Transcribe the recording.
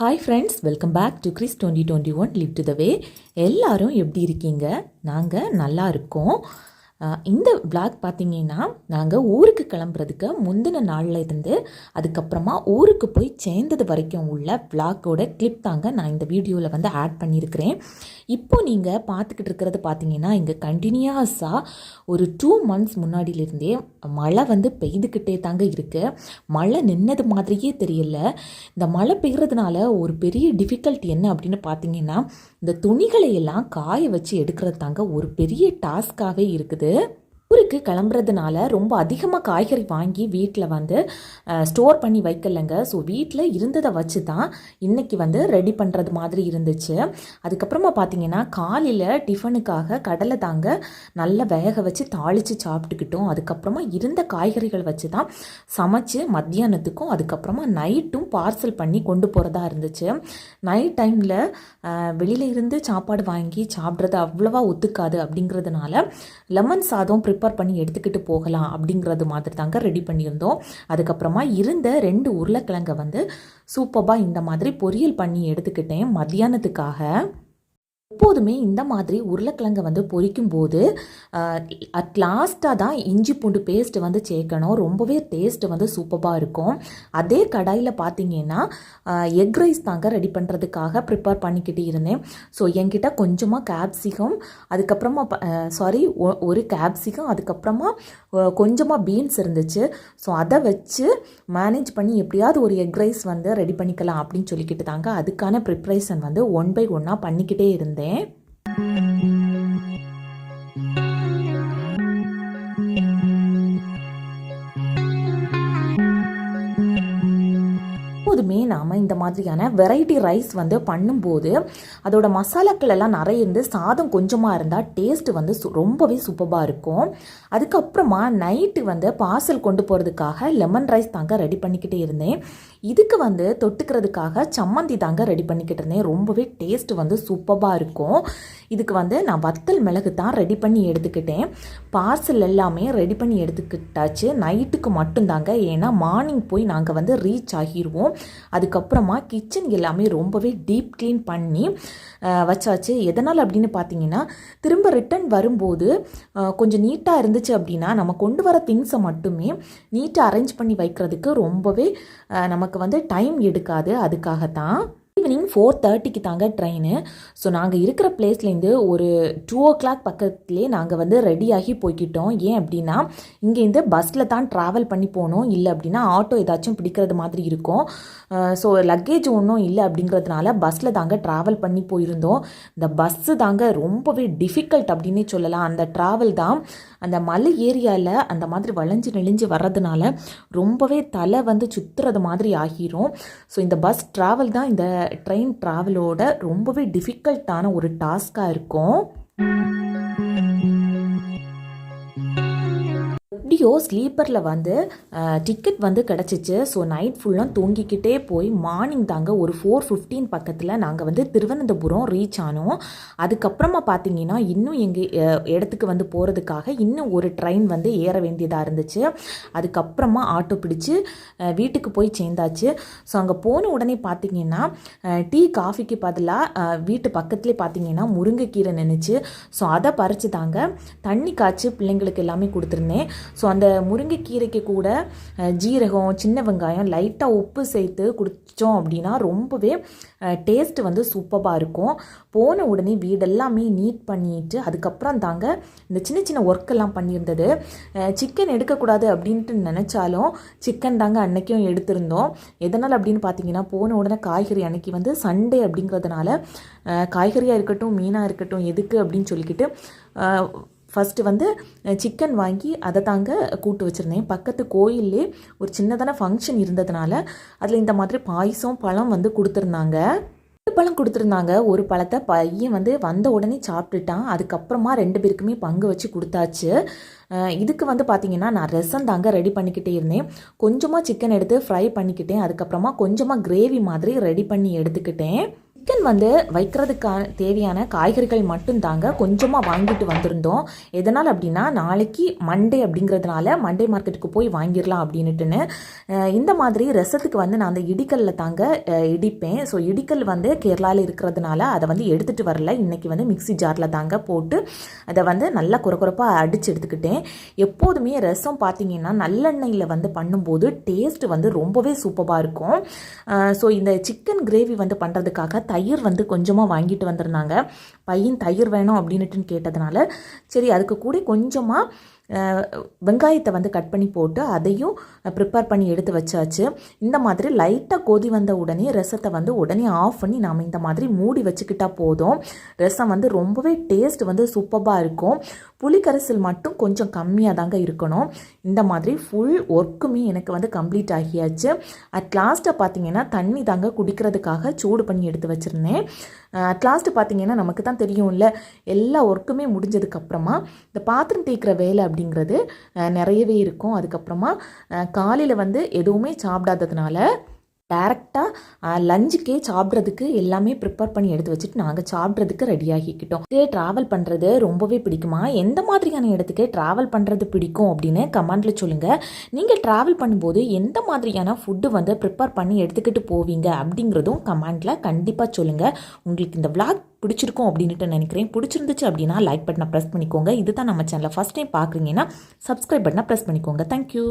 Hi friends welcome back to Chris twenty twenty one live to the way எல்லாரும் எப்படி இருக்கீங்க? நாங்கள் நல்லா இருக்கோம். இந்த vlog பார்த்தீங்கன்னா நாங்கள் ஊருக்கு கிளம்புறதுக்கு முந்தின நாளில் இருந்து அதுக்கப்புறமா ஊருக்கு போய் சேர்ந்தது வரைக்கும் உள்ள vlog-ஓட கிளிப் தாங்க நான் இந்த வீடியோவில் வந்து ஆட் பண்ணியிருக்கிறேன். இப்போ நீங்கள் பார்த்துக்கிட்டு இருக்கிறது பார்த்தீங்கன்னா இங்கே கண்டினியூஸாக ஒரு டூ மந்த்ஸ் முன்னாடியிலிருந்தே மழை வந்து பெய்துக்கிட்டே தாங்க இருக்குது மழை நின்னது மாதிரியே தெரியல. இந்த மழை பெய்கிறதுனால ஒரு பெரிய டிஃபிகல்ட் என்ன அப்படின்னு பார்த்தீங்கன்னா இந்த துணிகளை எல்லாம் காய வச்சு எடுக்கிறது தாங்க ஒரு பெரிய டாஸ்க்காகவே இருக்குது. yaptığı ஊருக்கு கிளம்புறதுனால ரொம்ப அதிகமாக காய்கறி வாங்கி வீட்டில் வந்து ஸ்டோர் பண்ணி வைக்கலைங்க. ஸோ வீட்டில் இருந்ததை வச்சு தான் இன்றைக்கி வந்து ரெடி பண்ணுறது மாதிரி இருந்துச்சு. அதுக்கப்புறமா பார்த்தீங்கன்னா காலையில் டிஃபனுக்காக கடலை தாங்க நல்லா வேக வச்சு தாளித்து சாப்பிட்டுக்கிட்டோம். அதுக்கப்புறமா இருந்த காய்கறிகள் வச்சு தான் சமைச்சு மத்தியானத்துக்கும் அதுக்கப்புறமா நைட்டும் பார்சல் பண்ணி கொண்டு போகிறதா இருந்துச்சு. நைட் டைமில் வெளியில இருந்து சாப்பாடு வாங்கி சாப்பிட்றது அவ்வளோவா ஒத்துக்காது அப்படிங்கிறதுனால லெமன் சாதம் ப்ரிப்பேர் பண்ணி எடுத்துக்கிட்டு போகலாம் அப்படிங்கிறது மாதிரி தாங்க ரெடி பண்ணியிருந்தோம். அதுக்கப்புறமா இருந்த ரெண்டு உருளைக்கிழங்கை வந்து சூப்பராக இந்த மாதிரி பொரியல் பண்ணி எடுத்துக்கிட்டேன் மத்தியானத்துக்காக. எப்போதுமே இந்த மாதிரி உருளைக்கிழங்கை வந்து பொரிக்கும் போது அட் லாஸ்ட்டாக தான் இஞ்சி பூண்டு பேஸ்ட் வந்து சேர்க்கணும். ரொம்பவே டேஸ்ட் வந்து சூப்பராக இருக்கும். அதே கடாயில் பார்த்தீங்கன்னா எக் ரைஸ் தாங்க ரெடி பண்ணுறதுக்காக ப்ரிப்பேர் பண்ணிக்கிட்டு இருந்தேன். ஸோ என்கிட்ட கொஞ்சமாக கேப்சிகம் அதுக்கப்புறமா சாரி ஒரு கேப்சிகம் அதுக்கப்புறமா கொஞ்சமாக பீன்ஸ் இருந்துச்சு. ஸோ அதை வச்சு மேனேஜ் பண்ணி எப்படியாவது ஒரு எக் ரைஸ் வந்து ரெடி பண்ணிக்கலாம் அப்படின்னு சொல்லிக்கிட்டு தாங்க அதுக்கான ப்ரிப்ரேஷன் வந்து ஒன் பை ஒன்னாக பண்ணிக்கிட்டே இருந்தேன். ಇರುತ್ತದೆ எப்போதுமே நாம் இந்த மாதிரியான வெரைட்டி ரைஸ் வந்து பண்ணும்போது அதோட மசாலாக்கள் எல்லாம் நிறைய இருந்து சாதம் கொஞ்சமாக இருந்தால் டேஸ்ட் வந்து சு- ரொம்பவே சூப்பராக இருக்கும். அதுக்கப்புறமா நைட்டு வந்து பார்சல் கொண்டு போகிறதுக்காக லெமன் ரைஸ் தாங்க ரெடி பண்ணிக்கிட்டே இருந்தேன். இதுக்கு வந்து தொட்டுக்கிறதுக்காக சம்மந்தி தாங்க ரெடி பண்ணிக்கிட்டு இருந்தேன். ரொம்பவே டேஸ்ட் வந்து சூப்பராக இருக்கும். இதுக்கு வந்து நான் வத்தல் மிளகு தான் ரெடி பண்ணி எடுத்துக்கிட்டேன். பார்சல் எல்லாமே ரெடி பண்ணி எடுத்துக்கிட்டாச்சு. நைட்டுக்கு மட்டும்தாங்க ஏன்னா மார்னிங் போய் நாங்கள் வந்து ரீச் ஆகிடுவோம் அதுக்கப்புறமா கிச்சன் எல்லாமே ரொம்பவே டீப் க்ளீன் பண்ணி வச்சாச்சு எதனால் அப்படின்னு பார்த்தீங்கன்னா திரும்ப ரிட்டர்ன் வரும்போது கொஞ்சம் நீட்டாக இருந்துச்சு அப்படின்னா நம்ம கொண்டு வர திங்ஸை மட்டுமே நீட்டாக அரேஞ்ச் பண்ணி வைக்கிறதுக்கு ரொம்பவே நமக்கு வந்து டைம் எடுக்காது. அதுக்காக தான் ஈவினிங் ஃபோர் தேர்ட்டிக்கு தாங்க ட்ரெயின் ஸோ நாங்கள் இருக்கிற பிளேஸ்லேருந்து ஒரு டூ ஓ கிளாக் பக்கத்துலேயே நாங்கள் வந்து ரெடியாகி போய்க்கிட்டோம். ஏன் அப்படின்னா இங்கேருந்து பஸ்ஸில் தான் ட்ராவல் பண்ணி போகணும். இல்லை அப்படின்னா ஆட்டோ ஏதாச்சும் பிடிக்கிறது மாதிரி இருக்கும். ஸோ லக்கேஜ் ஒன்றும் இல்லை அப்படிங்கிறதுனால பஸ்ஸில் தாங்க ட்ராவல் பண்ணி போயிருந்தோம். இந்த பஸ்ஸு தாங்க ரொம்பவே டிஃபிகல்ட் அப்படின்னே சொல்லலாம். அந்த ட்ராவல் தான் அந்த மலை ஏரியாவில் அந்த மாதிரி வளைஞ்சு நெளிஞ்சு வர்றதுனால ரொம்பவே தலை வந்து சுற்றுறது மாதிரி ஆகிரும். ஸோ இந்த பஸ் ட்ராவல் தான் இந்த ட்ரெயின் ட்ராவலோட ரொம்பவே டிஃபிகல்ட்டான ஒரு டாஸ்காக இருக்கும். எப்படியோ ஸ்லீப்பரில் வந்து டிக்கெட் வந்து கிடச்சிச்சு. ஸோ நைட் ஃபுல்லாக தூங்கிக்கிட்டே போய் மார்னிங் தாங்க ஒரு ஃபோர் ஃபிஃப்டீன் பக்கத்தில் நாங்கள் வந்து திருவனந்தபுரம் ரீச் ஆனோம். அதுக்கப்புறமா பார்த்தீங்கன்னா இன்னும் எங்கள் இடத்துக்கு வந்து போகிறதுக்காக இன்னும் ஒரு ட்ரெயின் வந்து ஏற வேண்டியதாக இருந்துச்சு. அதுக்கப்புறமா ஆட்டோ பிடிச்சு வீட்டுக்கு போய் சேர்ந்தாச்சு. ஸோ அங்கே போன உடனே பார்த்தீங்கன்னா டீ காஃபிக்கு பதிலாக வீட்டு பக்கத்துலேயே பார்த்தீங்கன்னா முருங்கைக்கீரை நின்றுச்சு ஸோ அதை பறித்து தாங்க தண்ணி காய்ச்சி பிள்ளைங்களுக்கு எல்லாமே கொடுத்துருந்தேன். ஸோ அந்த முருங்கைக்கீரைக்கு கூட ஜீரகம் சின்ன வெங்காயம் லைட்டாக உப்பு சேர்த்து குடித்தோம் அப்படின்னா ரொம்பவே டேஸ்ட் வந்து சூப்பராக இருக்கும். போன உடனே வீடெல்லாமே நீட் பண்ணிட்டு அதுக்கப்புறம் தாங்க இந்த சின்ன சின்ன ஒர்க்கெல்லாம் பண்ணியிருந்தது. சிக்கன் எடுக்கக்கூடாது அப்படின்ட்டு நினச்சாலும் சிக்கன் தாங்க அன்னைக்கும் எடுத்திருந்தோம். எதனால் அப்படின்னு பார்த்தீங்கன்னா போன உடனே காய்கறி அன்னைக்கு வந்து சண்டே அப்படிங்கிறதுனால காய்கறியாக இருக்கட்டும் மீனாக இருக்கட்டும் எதுக்கு அப்படின்னு சொல்லிக்கிட்டு ஃபஸ்ட்டு வந்து சிக்கன் வாங்கி அதை தாங்க கூட்டு வச்சுருந்தேன். பக்கத்து கோயிலே ஒரு சின்னதான ஃபங்க்ஷன் இருந்ததுனால அதில் இந்த மாதிரி பாயசம் பழம் வந்து கொடுத்துருந்தாங்க. பழம் கொடுத்துருந்தாங்க. ஒரு பழத்தை பையன் வந்து வந்த உடனே சாப்பிட்டுட்டான். அதுக்கப்புறமா ரெண்டு பேருக்குமே பங்கு வச்சு கொடுத்தாச்சு. இதுக்கு வந்து பார்த்தீங்கன்னா நான் ரசம் தாங்க ரெடி பண்ணிக்கிட்டே இருந்தேன். கொஞ்சமாக சிக்கன் எடுத்து ஃப்ரை பண்ணிக்கிட்டேன். அதுக்கப்புறமா கொஞ்சமாக கிரேவி மாதிரி ரெடி பண்ணி எடுத்துக்கிட்டேன். சிக்கன் வந்து வைக்கிறதுக்கான தேவையான காய்கறிகள் மட்டும் தாங்க கொஞ்சமாக வாங்கிட்டு வந்திருந்தோம். எதனால் அப்படின்னா நாளைக்கு மண்டே அப்படிங்கிறதுனால மண்டே மார்க்கெட்டுக்கு போய் வாங்கிடலாம் அப்படின்னுட்டுன்னு. இந்த மாதிரி ரசத்துக்கு வந்து நான் அந்த இடிக்கல்ல தாங்க இடிப்பேன். ஸோ இடிக்கல் வந்து கேரளாவில் இருக்கிறதுனால அதை வந்து எடுத்துகிட்டு வரல. இன்றைக்கி வந்து மிக்ஸி ஜாரில் தாங்க போட்டு அதை வந்து நல்லா குறக்குறப்பாக அடித்து எடுத்துக்கிட்டேன். எப்போதுமே ரசம் பார்த்தீங்கன்னா நல்லெண்ணெயில் வந்து பண்ணும்போது டேஸ்ட் வந்து ரொம்பவே சூப்பராக இருக்கும். ஸோ இந்த சிக்கன் கிரேவி வந்து பண்ணுறதுக்காக தயிர் வந்து கொஞ்சமாக வாங்கிட்டு வந்திருந்தாங்க. பையன் தயிர் வேணும் அப்படின்னுட்டுன்னு கேட்டதுனால சரி அதுக்கு கூட கொஞ்சமாக வெங்காயத்தை வந்து கட் பண்ணி போட்டு அதையும் ப்ரிப்பேர் பண்ணி எடுத்து வச்சாச்சு. இந்த மாதிரி லைட்டாக கொதி வந்த உடனே ரசத்தை வந்து உடனே ஆஃப் பண்ணி நாம் இந்த மாதிரி மூடி வச்சுக்கிட்டா போதும். ரசம் வந்து ரொம்பவே டேஸ்ட் வந்து சூப்பராக இருக்கும். புளிக்கரைசல் மட்டும் கொஞ்சம் கம்மியாக தாங்க இருக்கணும். இந்த மாதிரி ஃபுல் ஒர்க்குமே எனக்கு வந்து கம்ப்ளீட் ஆகியாச்சு. அட் லாஸ்ட்டை பார்த்தீங்கன்னா தண்ணி தாங்க குடிக்கிறதுக்காக சூடு பண்ணி எடுத்து வச்சுருந்தேன். அட் லாஸ்ட்டு பார்த்தீங்கன்னா நமக்கு தான் தெரியும்ல எல்லா ஒர்க்குமே முடிஞ்சதுக்கப்புறமா இந்த பாத்திரம் தேய்க்கிற வேலை அப்படிங்கிறது நிறையவே இருக்கும். அதுக்கப்புறமா காலையில் வந்து எதுவுமே சாப்பிடாததுனால டேரெக்டாக லஞ்சுக்கே சாப்பிட்றதுக்கு எல்லாமே ப்ரிப்பேர் பண்ணி எடுத்து வச்சுட்டு நாங்கள் சாப்பிட்றதுக்கு ரெடி ஆகிக்கிட்டோம். இதே ட்ராவல் பண்ணுறது ரொம்பவே பிடிக்குமா? எந்த மாதிரியான இடத்துக்கு ட்ராவல் பண்ணுறது பிடிக்கும் அப்படின்னு கமெண்டில் சொல்லுங்கள் நீங்கள் ட்ராவல் பண்ணும்போது எந்த மாதிரியான ஃபுட்டு வந்து ப்ரிப்பேர் பண்ணி எடுத்துக்கிட்டு போவீங்க அப்படிங்கிறதும் கமெண்டில் கண்டிப்பாக சொல்லுங்கள் உங்களுக்கு இந்த விளாக் பிடிச்சிருக்கும் அப்படின்ட்டு நினைக்கிறேன். பிடிச்சிருந்துச்சு அப்படின்னா லைக் பட்டனை ப்ரெஸ் பண்ணிக்கோங்க. இதுதான் நம்ம சேனலை ஃபஸ்ட் டைம் பார்க்குறீங்கன்னா சப்ஸ்கிரைப் பட்டனை ப்ரெஸ் பண்ணிக்கோங்க. Thank you